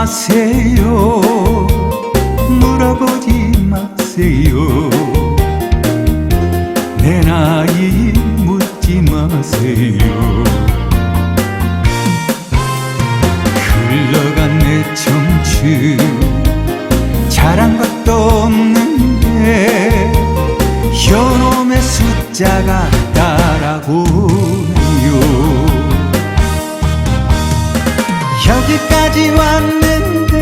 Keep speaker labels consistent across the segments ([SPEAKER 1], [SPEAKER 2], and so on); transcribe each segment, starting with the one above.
[SPEAKER 1] 마세요. 물어보지 마세요. 내 나이 묻지 마세요. 흘러간 내 청춘 잘한 것도 없는데 현놈의 숫자가 따라오 여기까지 왔는데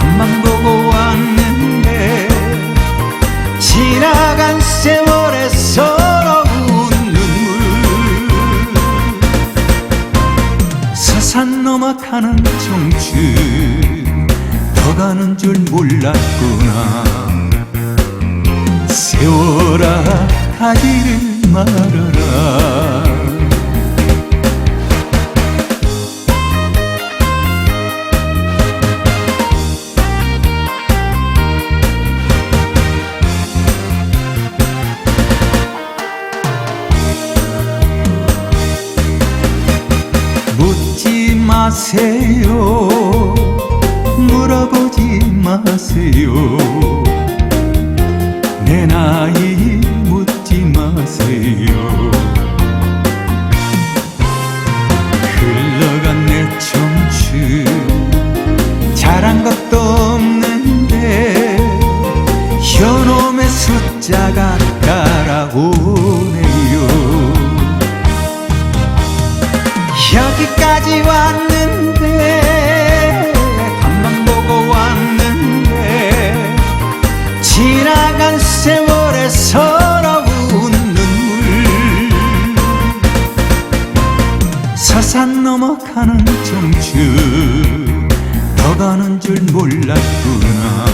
[SPEAKER 1] 앞만 보고 왔는데 지나간 세월의 서러운 눈물. 서산 넘어 가는 청춘 더 가는 줄 몰랐구나. 세월아 가지를 말아라 마세요. 물어보지 마세요. 내 나이 묻지 마세요. 흘러간 내 청춘 잘한 것도 없는데 현놈의 숫자가 따라오네요. 여기까지 왔는 서산 넘어가는 청춘 더 가는 줄 몰랐구나.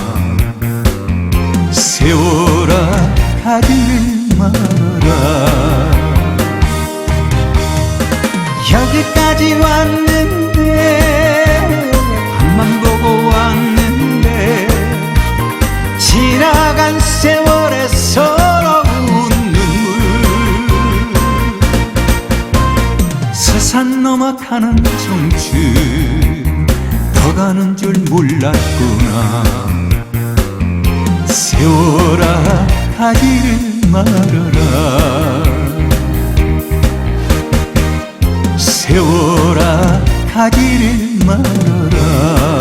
[SPEAKER 1] 세월아 가지 산 넘어 가는 청춘 더 가는 줄 몰랐구나. 세월아 가지를 말아라. 세월아 가지를 말아라